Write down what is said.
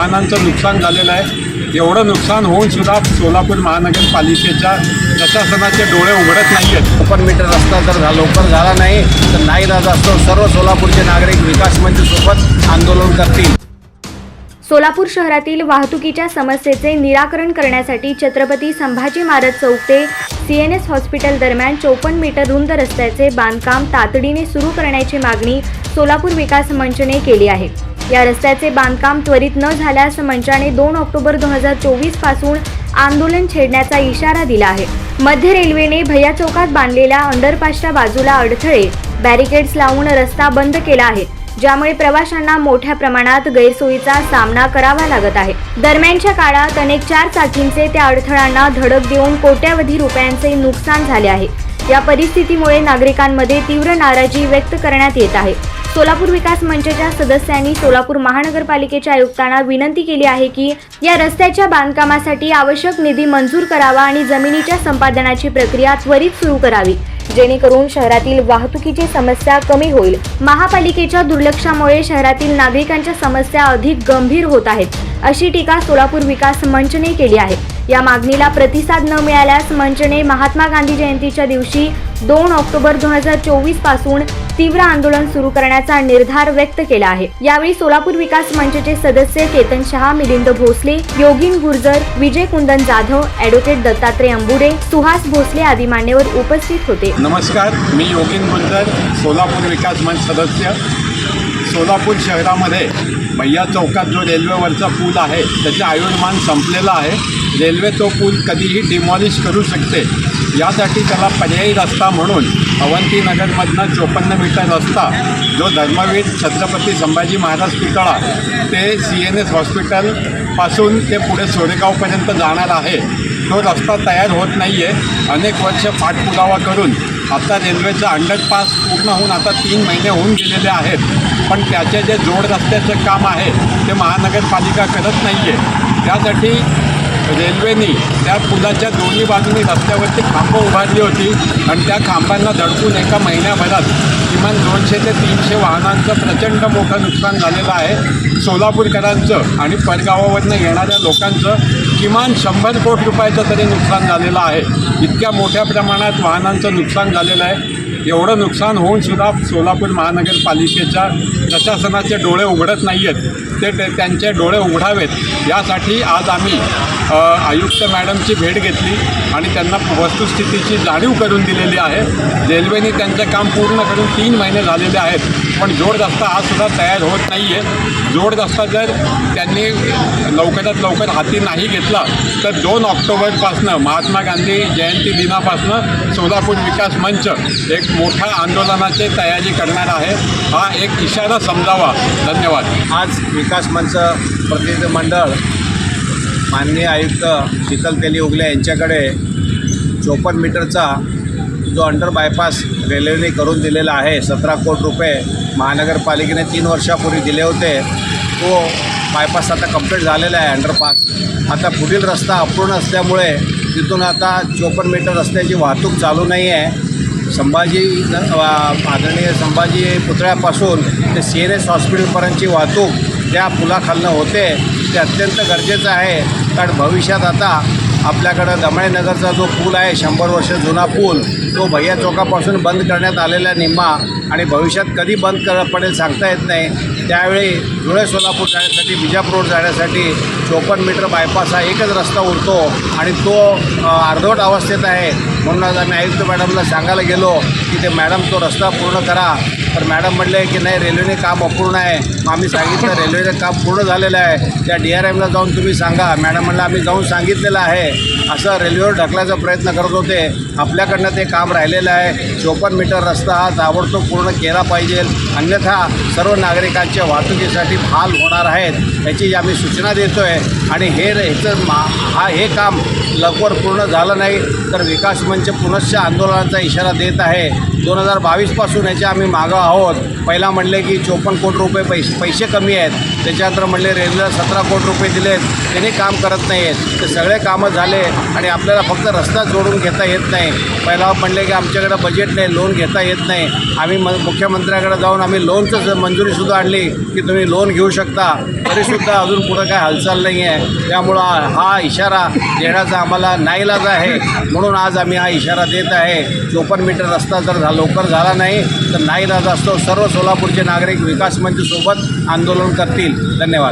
वाहनांचं नुकसान झालेलं आहे. एवढं नुकसान होऊन सुद्धा सोलापूर महानगरपालिकेच्या प्रशासनाचे डोळे उघडत नाही आहेत ओपन मीटर रस्ता जर झा- लवकर झाला नाही तर नाही राहत असतो. सर्व सोलापूरचे नागरिक विकास मंच सोबत आंदोलन करतील. सोलापूर शहरातील वाहतुकीच्या समस्येचे निराकरण करण्यासाठी छत्रपती संभाजी महाराज चौक ते सी एन एस हॉस्पिटल दरम्यान चौपन्न मीटर रुंद रस्त्याचे बांधकाम तातडीने सुरू करण्याची मागणी सोलापूर विकास मंचने केली आहे. या रस्त्याचे बांधकाम त्वरित न झाल्यास मंचाने दोन ऑक्टोबर दोन हजार चोवीसपासून आंदोलन छेडण्याचा इशारा दिला आहे. मध्य रेल्वेने भैया चौकात बांधलेल्या अंडरपासच्या बाजूला अडथळे बॅरिकेड्स लावून रस्ता बंद केला आहे ज्यामुळे प्रवाशांना मोठ्या प्रमाणात गैरसोयीचा सामना करावा लागत आहे. दरम्यानच्या काळात अनेक चार चाकींचे त्या अडथळ्यांना धडक देऊन कोट्यावधी रुपयांचे नुकसान झाले आहे. या परिस्थितीमुळे नागरिकांमध्ये तीव्र नाराजी व्यक्त करण्यात येत आहे. सोलापूर विकास मंचच्या सदस्यांनी सोलापूर महानगरपालिकेच्या आयुक्तांना विनंती केली आहे की या रस्त्याच्या बांधकामासाठी आवश्यक निधी मंजूर करावा आणि जमिनीच्या संपादनाची प्रक्रिया त्वरित सुरू करावी. जेणेकरून शहरातील वाहतुकीची समस्या कमी होईल. महापालिकेच्या दुर्लक्षामुळे शहरातील नागरिकांच्या समस्या अधिक गंभीर होत आहेत अशी टीका सोलापूर विकास मंचने केली आहे. या मागणीला प्रतिसाद न मिळाल्यास मंचने महात्मा गांधी जयंतीच्या दिवशी दोन ऑक्टोबर दोन हजार चोवीसपासून तीव्र आंदोलन सुरू करण्याचा निर्धार व्यक्त केला आहे. यावेळी सोलापूर विकास मंचचे सदस्य केतन शहा मिलिंद भोसले योगीन गुर्जर विजय कुंदन जाधव ऍडव्होकेट दत्तात्रय अंबुडे सुहास भोसले आदी मान्यवर उपस्थित होते. नमस्कार मी योगीन गुर्जर सोलापूर विकास मंच सदस्य. सोलापूर शहरामध्ये भैया चौकात जो रेल्वेवरचा पूल आहे त्याचे आयुर्मान संपलेलं आहे. रेल्वे तो पूल कधीही डिमॉलिश करू शकते. यासाठी त्याला पर्यायी रस्ता म्हणून अवंतीनगरमधनं चोपन्न मीटर रस्ता जो धर्मवीर छत्रपती संभाजी महाराज पुतळा ते सी एन एस हॉस्पिटलपासून ते पुढे सोरेगावपर्यंत जाणार आहे. तो रस्ता तयार होत नाही आहे अनेक वर्ष पाठपुरावा करून आता रेल्वेचं अंडरपास पूर्ण होऊन आता तीन महिने होऊन गेलेले आहेत. पण त्याचे जे जोड रस्त्याचं काम आहे ते महानगरपालिका करत नाही आहे त्यासाठी रेल्वेनी त्या पुलाच्या दोन्ही बाजूनी रस्त्यावरती खांबं उभारली होती आणि त्या खांबांना धडकून एका महिन्याभरात किमान दोनशे ते तीनशे वाहनांचं प्रचंड मोठं नुकसान झालेलं आहे. सोलापूरकरांचं आणि परगावावरनं येणाऱ्या लोकांचं किमान शंभर कोटी रुपयाचं तरी नुकसान झालेलं आहे. इतक्या मोठ्या प्रमाणात वाहनांचं नुकसान झालेलं आहे. एवढं नुकसान होऊन सुद्धा सोलापूर महानगरपालिकेच्या प्रशासनाचे डोळे उघडत नाही आहेत ते ते त्यांचे डोळे उघडावेत. यासाठी आज आम्ही आयुक्त मॅडमची भेट घेतली आणि त्यांना वस्तुस्थितीची जाणीव करून दिलेली आहे. रेल्वेने त्यांचं काम पूर्ण करून तीन महिने झालेले आहेत पण जोड रस्ता हा सुद्धा तयार होत नाही आहे जोड रस्ता जर त्यांनी लवकरात लवकर हाती नाही घेतला तर दोन ऑक्टोबरपासनं महात्मा गांधी जयंती दिनापासनं सोलापूर विकास मंच एक मोठ्या आंदोलनाची तयारी करणार आहे. हा एक इशारा समजावा. धन्यवाद. आज विकास मंच प्रतिनिधी मंडळ माननीय आयुक्त शीतल तेली उगले यांच्याकडे चोपन्न मीटरचा जो अंडर बायपास रेल्वेने करून दिलेला आहे सतरा कोटी रुपये महानगरपालिकेने तीन वर्षापूर्वी दिले होते तो बायपास आता कंप्लीट झालेला आहे अंडरपास आता पुढील रस्ता अपूर्ण असल्यामुळे तिथून आता चोपन्न मीटर रस्त्याची वाहतूक चालू नाही आहे. संभाजी आदरणीय संभाजी पुतळ्यापासून ते सी एन एस हॉस्पिटलपर्यंतची वाहतूक त्या पुलाखालनं होते ते अत्यंत गरजेचं आहे. कारण भविष्यात आता आपल्याकडं दमळेनगरचा जो पूल आहे शंभर वर्ष जुना पूल तो भैया चौकापासून बंद करण्यात आलेला निम्मा आणि भविष्यात कधी बंद कर पडेल सांगता येत नाही. त्यावेळी धुळे सोलापूर जाण्यासाठी बिजापूर रोड जाण्यासाठी चोपन्न मीटर बायपास हा एकच रस्ता उरतो आणि तो अर्धवट अवस्थेत आहे. म्हणून आज आम्ही आयुक्त मॅडमला सांगायला गेलो की ते मॅडम तो रस्ता पूर्ण करा. तर मॅडम म्हणले की नाही रेल्वेने काम अपूर्ण आहे. मग आम्ही सांगितलं रेल्वेचं काम पूर्ण झालेलं आहे. त्या डी आर एमला जाऊन तुम्ही सांगा. मॅडम म्हणलं आम्ही जाऊन सांगितलेलं आहे. असं रेल्वेवर ढकलायचा प्रयत्न करत होते. आपल्याकडनं ते काम राहिलेलं आहे. चोपन्न मीटर रस्ता हा ताबडतोब पूर्ण केला पाहिजे. अन्यथा सर्व नागरिकांच्या वाहतुकीसाठी हाल होणार आहेत. याची आम्ही सूचना देतो आहे आणि हे ह्याचं मा हा हे काम लवकर पूर्ण झालं नाही तर विकास मंच पुनश्च आंदोलनाचा इशारा देत आहे. दोन हजार बावीसपासून याच्या आम्ही मागं आहोत. पहिला म्हणले की चोपन्न कोटी रुपये पैसे पैसे कमी आहेत. त्याच्यानंतर म्हणले रेल्वेला सतरा कोटी रुपये दिलेत. त्यांनी काम करत नाही आहेत ते सगळे कामं झाले आणि आपल्याला फक्त रस्ता जोडून घेता येत नाही. पहिला म्हणले की आमच्याकडे बजेट नाही लोन घेता येत नाही. आम्ही म मुख्यमंत्र्याकडे जाऊन आम्ही लोनचं मंजुरीसुद्धा आणली की तुम्ही लोन घेऊ शकता. तरीसुद्धा अजून पुढं काय हालचाल नाही आहे. त्यामुळं हा इशारा देण्याचा आम्हाला नाईलाज आहे. म्हणून आज आम्ही हा इशारा देत आहे. चोपन्न मीटर रस्ता जर झा लवकर झाला नाही तर नाईलाज असतो. सर्व सोलापूरचे नागरिक विकास मंचसोबत आंदोलन करतील. धन्यवाद.